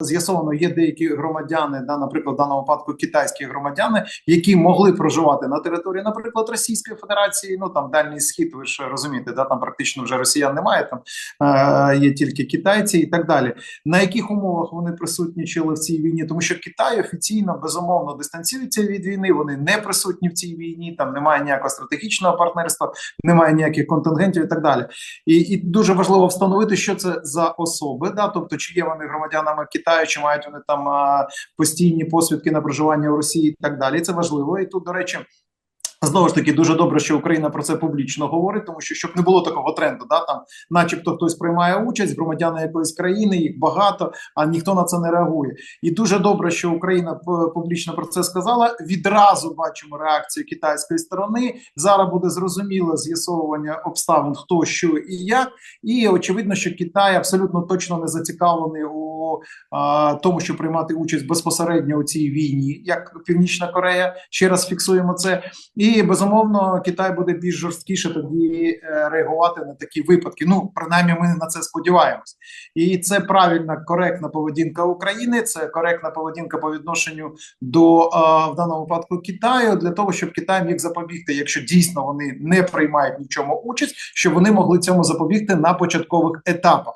З'ясовано, є деякі громадяни, да, наприклад, в даному випадку китайські громадяни, які могли проживати на території, наприклад, Російської Федерації. Ну там дальній схід, ви ж розумієте, да там практично вже росіян немає. Там е, є тільки китайці і так далі. На яких умовах вони присутнічили в цій війні? Тому що Китай офіційно безумовно дистанціюється від війни. Вони не присутні в цій війні. Там немає ніякого стратегічного партнерства, немає ніяких контингентів і так далі. І, і дуже важливо встановити, що це за особи, да, тобто чи є вони громадянами Китаю, чи мають вони там постійні посвідки на проживання в Росії і так далі. Це важливо. І тут, до речі. Знову ж таки, дуже добре, що Україна про це публічно говорить, тому що щоб не було такого тренду, да там, начебто, хтось приймає участь, громадяни якоїсь країни, їх багато, а ніхто на це не реагує. І дуже добре, що Україна публічно про це сказала. Відразу бачимо реакцію китайської сторони. Зараз буде зрозуміло з'ясовування обставин, хто що і як. І очевидно, що Китай абсолютно точно не зацікавлений у а, тому, щоб приймати участь безпосередньо у цій війні, як Північна Корея. Ще раз фіксуємо це. І безумовно Китай буде більш жорсткіше тоді е, реагувати на такі випадки. Ну принаймні, ми на це сподіваємось, і це правильна коректна поведінка України. Це коректна поведінка по відношенню до е, в даному випадку Китаю для того, щоб Китай міг запобігти, якщо дійсно вони не приймають ні участь, щоб вони могли цьому запобігти на початкових етапах.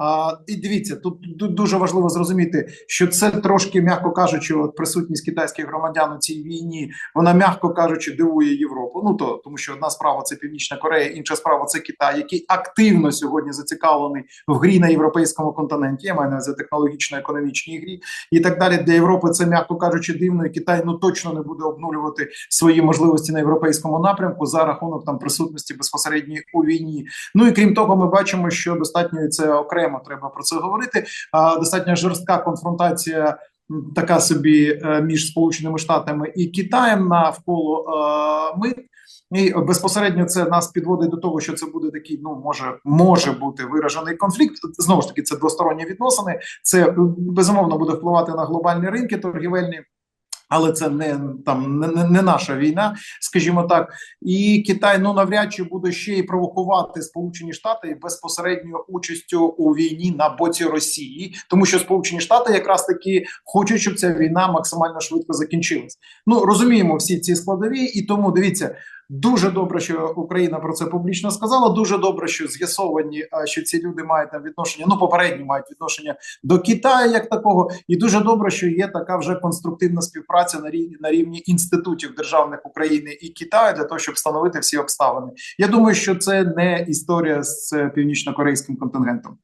А, і дивіться, тут ду- дуже важливо зрозуміти, що це трошки, м'яко кажучи, от присутність китайських громадян у цій війні, вона м'яко кажучи, дивує Європу. Ну то тому, що одна справа це Північна Корея, інша справа це Китай, який активно сьогодні зацікавлений в грі на європейському континенті. Я маю на увазі технологічно-економічній грі і так далі. Для Європи це м'яко кажучи, дивно. І Китай ну точно не буде обнулювати свої можливості на європейському напрямку за рахунок там присутності безпосередньої у війні. Ну і крім того, ми бачимо, що достатньо це окремо треба про це говорити. А достатньо жорстка конфронтація. Така собі е, між Сполученими Штатами і Китаєм навколо е, мит. І безпосередньо це нас підводить до того, що це буде такий, ну може, може бути виражений конфлікт. Знову ж таки, це двосторонні відносини. Це безумовно буде впливати на глобальні ринки торгівельні. Але це не там не, не, наша війна, скажімо так, і Китай ну навряд чи буде ще й провокувати Сполучені Штати безпосередньою участю у війні на боці Росії, тому що Сполучені Штати якраз таки хочуть, щоб ця війна максимально швидко закінчилась. Ну розуміємо всі ці складові, і тому дивіться. Дуже добре, що Україна про це публічно сказала. Дуже добре, що з'ясовані, що ці люди мають там відношення. Ну, попередні мають відношення до Китаю як такого, і дуже добре, що є така вже конструктивна співпраця на рівні на рівні інститутів державних України і Китаю для того, щоб встановити всі обставини. Я думаю, що це не історія з е, північно-корейським контингентом.